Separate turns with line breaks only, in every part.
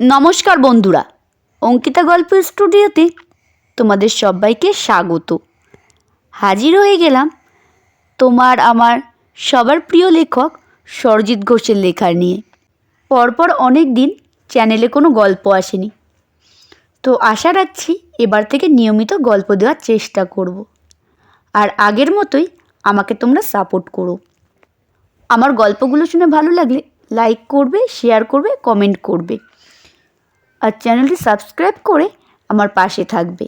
নমস্কার বন্ধুরা, অঙ্কিতা গল্প স্টুডিওতে তোমাদের সবাইকে স্বাগত। হাজির হয়ে গেলাম তোমার আমার সবার প্রিয় লেখক সরজিৎ ঘোষের লেখার নিয়ে। পরপর অনেক দিন চ্যানেলে কোনো গল্প আসেনি। তো আশা রাখছি এবার থেকে নিয়মিত গল্প দেওয়ার চেষ্টা করব। আর আগের মতোই আমাকে তোমরা সাপোর্ট করো। আমার গল্পগুলো শুনে ভালো লাগলে লাইক করবে, শেয়ার করবে, কমেন্ট করবে। আর চ্যানেলটি সাবস্ক্রাইব করে আমার পাশে থাকবে।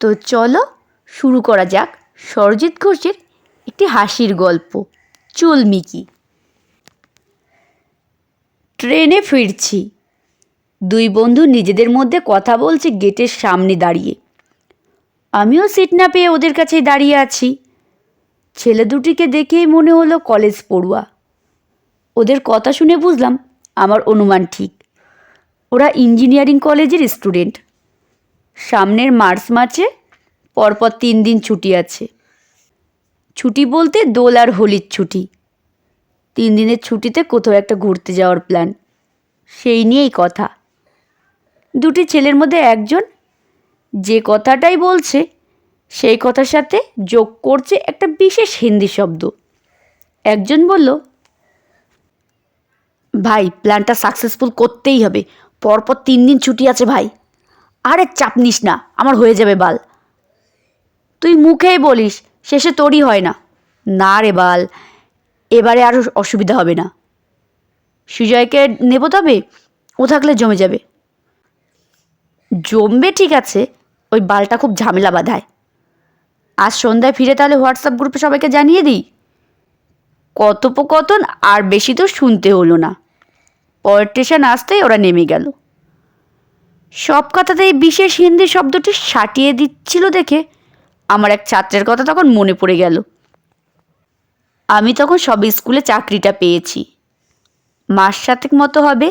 তো চলো শুরু করা যাক সরজিৎ ঘোষের একটি হাসির গল্প চুলমিকি ট্রেনে ফিরছি। দুই বন্ধু নিজেদের মধ্যে কথা বলছে গেটের সামনে দাঁড়িয়ে। আমিও সিট না পেয়ে ওদের কাছেই দাঁড়িয়ে আছি। ছেলে দুটিকে দেখেই মনে হলো কলেজ পড়ুয়া। ওদের কথা শুনে বুঝলাম আমার অনুমান ঠিক। ওরা ইঞ্জিনিয়ারিং কলেজের স্টুডেন্ট। সামনের মার্চ মাসে পরপর তিন দিন ছুটি আছে। ছুটি বলতে দোল আর হোলির ছুটি। তিন দিনের ছুটিতে কোথাও একটা ঘুরতে যাওয়ার প্ল্যান সেই নিয়েই কথা। দুটি ছেলের মধ্যে একজন যে কথাটাই বলছে, সেই কথার সাথে যোগ করছে একটা বিশেষ হিন্দি শব্দ। একজন বলল, ভাই প্ল্যানটা সাকসেসফুল করতেই হবে। পরপর তিন দিন ছুটি আছে ভাই। আরে চাপ নিস না, আমার হয়ে যাবে বাল। তুই মুখেই বলিস, শেষে তোরই হয় না। না রে বাল, এবারে আর অসুবিধা হবে না। সুজয়কে নেব তবে? ও থাকলে জমে যাবে। জমবে ঠিক আছে, ওই বালটা খুব ঝামেলা বাঁধায়। আজ সন্ধ্যায় ফিরে তাহলে হোয়াটসঅ্যাপ গ্রুপে সবাইকে জানিয়ে দিই। কথোপকথন আর বেশি তো শুনতে হলো না। পরের আসতেই ওরা নেমে গেল। সব কথাতেই বিশেষ হিন্দি শব্দটি সাটিয়ে দিচ্ছিল দেখে আমার এক ছাত্রের কথা তখন মনে পড়ে গেল। আমি তখন সব স্কুলে চাকরিটা পেয়েছি। মাস সাতেক মতো হবে।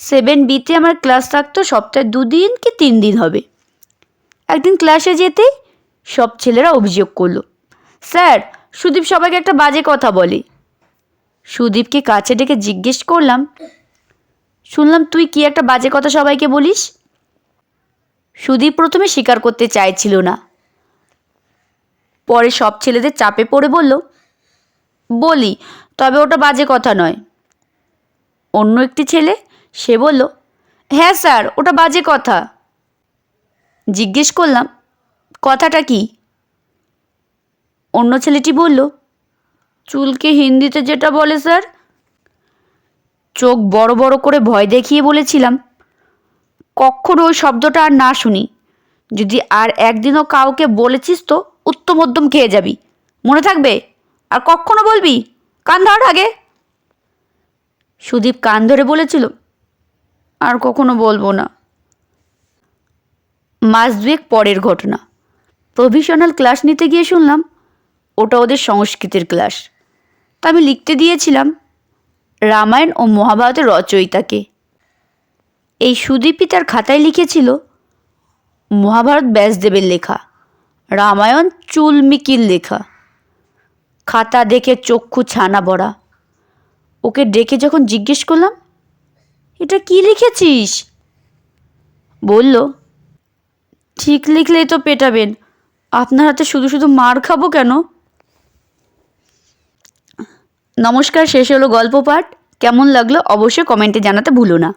সেভেন বিতে আমার ক্লাস থাকতো, সপ্তাহে দুদিন কি তিন দিন হবে। একদিন ক্লাসে যেতেই সব ছেলেরা অভিযোগ করল, স্যার, সুদীপ সবাইকে একটা বাজে কথা বলে। সুদীপকে কাছে ডেকে জিজ্ঞেস করলাম, শুনলাম তুই কি একটা বাজে কথা সবাইকে বলিস? সুদীপ প্রথমে স্বীকার করতে চাইছিল না। পরে সব ছেলেদের চাপে পড়ে বলল, বলি, তবে ওটা বাজে কথা নয়। অন্য একটি ছেলে, সে বলল হ্যাঁ স্যার, ওটা বাজে কথা। জিজ্ঞেস করলাম, কথাটা কি? অন্য ছেলেটি বলল চুলকে হিন্দিতে যেটা বলে, স্যার? চোখ বড় বড় করে ভয় দেখিয়ে বলেছিলাম। কখনো ওই শব্দটা আর না শুনি। যদি আর একদিনও কাউকে বলেছিস তো উত্তম মধ্যম খেয়ে যাবি। মনে থাকবে? আর কখনো বলবি? কান ধর আগে। সুদীপ কান ধরে বলেছিল, আর কখনো বলব না। মাস দুয়েক পরের ঘটনা। প্রভিশনাল ক্লাস নিতে গিয়ে শুনলাম, ওটা ওদের সংস্কৃতের ক্লাস তা আমি লিখতে দিয়েছিলাম, রামায়ণ ও মহাভারতের রচয়িতাকে। এই সুদীপই তার খাতায় লিখেছিল, মহাভারত ব্যাসদেবের লেখা, রামায়ণ চুলমিকির লেখা। খাতা দেখে চক্ষু ছানা বড়া। ওকে ডেকে যখন জিজ্ঞেস করলাম, এটা কি লিখেছিস? বলল, ঠিক লিখলেই তো পেটাবেন। আপনার হাতে শুধু শুধু মার খাব কেন? নমস্কার শেষ হলো গল্প পাঠ। কেমন লাগল অবশ্যই কমেন্টে জানাতে ভুলো না।